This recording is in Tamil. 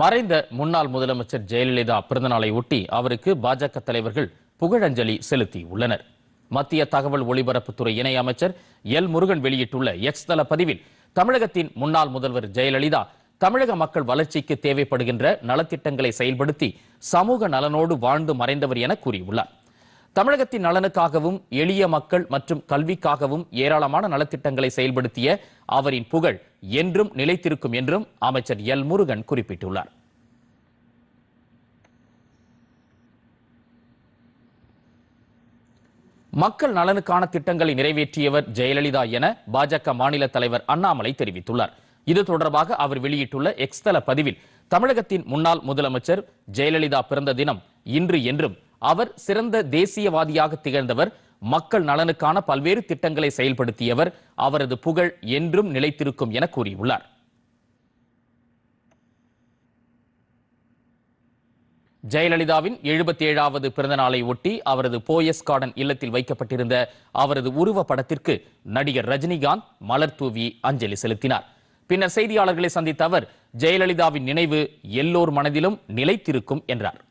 மறைந்த முன்னாள் முதலமைச்சர் ஜெயலலிதா பிறந்தநாளை ஒட்டி அவருக்கு பாஜக தலைவர்கள் புகழஞ்சலி செலுத்தியுள்ளனர். மத்திய தகவல் ஒலிபரப்புத்துறை இணை அமைச்சர் எல் முருகன் வெளியிட்டுள்ள எக்ஸ் தள பதிவில் தமிழகத்தின் முன்னாள் முதல்வர் ஜெயலலிதா தமிழக மக்கள் வளர்ச்சிக்கு தேவைப்படுகின்ற நலத்திட்டங்களை செயல்படுத்தி சமூக நலனோடு வாழ்ந்து மறைந்தவர் என கூறியுள்ளார். தமிழகத்தின் நலனுக்காகவும் எளிய மக்கள் மற்றும் கல்விக்காகவும் ஏராளமான நலத்திட்டங்களை செயல்படுத்திய அவரின் புகழ் என்றும் நிலைத்திருக்கும் என்றும் அமைச்சர் எல் முருகன் குறிப்பிட்டுள்ளார். மக்கள் நலனுக்கான திட்டங்களை நிறைவேற்றியவர் ஜெயலலிதா என பாஜக மாநில தலைவர் அண்ணாமலை தெரிவித்துள்ளார். இது தொடர்பாக அவர் வெளியிட்டுள்ள எக்ஸ்தல பதிவில் தமிழகத்தின் முன்னாள் முதலமைச்சர் ஜெயலலிதா பிறந்த தினம் இன்று என்றும் அவர் சிறந்த தேசியவாதியாக திகழ்ந்தவர் மக்கள் நலனுக்கான பல்வேறு திட்டங்களை செயல்படுத்தியவர் அவரது புகழ் என்றும் நிலைத்திருக்கும் என கூறியுள்ளார். ஜெயலலிதாவின் எழுபத்தி ஏழாவது பிறந்த நாளை ஒட்டி அவரது போயஸ் கார்டன் இல்லத்தில் வைக்கப்பட்டிருந்த அவரது உருவ படத்திற்கு நடிகர் ரஜினிகாந்த் மலர் தூவி அஞ்சலி செலுத்தினார். பின்னர் செய்தியாளர்களை சந்தித்த அவர் ஜெயலலிதாவின் நினைவு எல்லோர் மனதிலும் நிலைத்திருக்கும் என்றார்.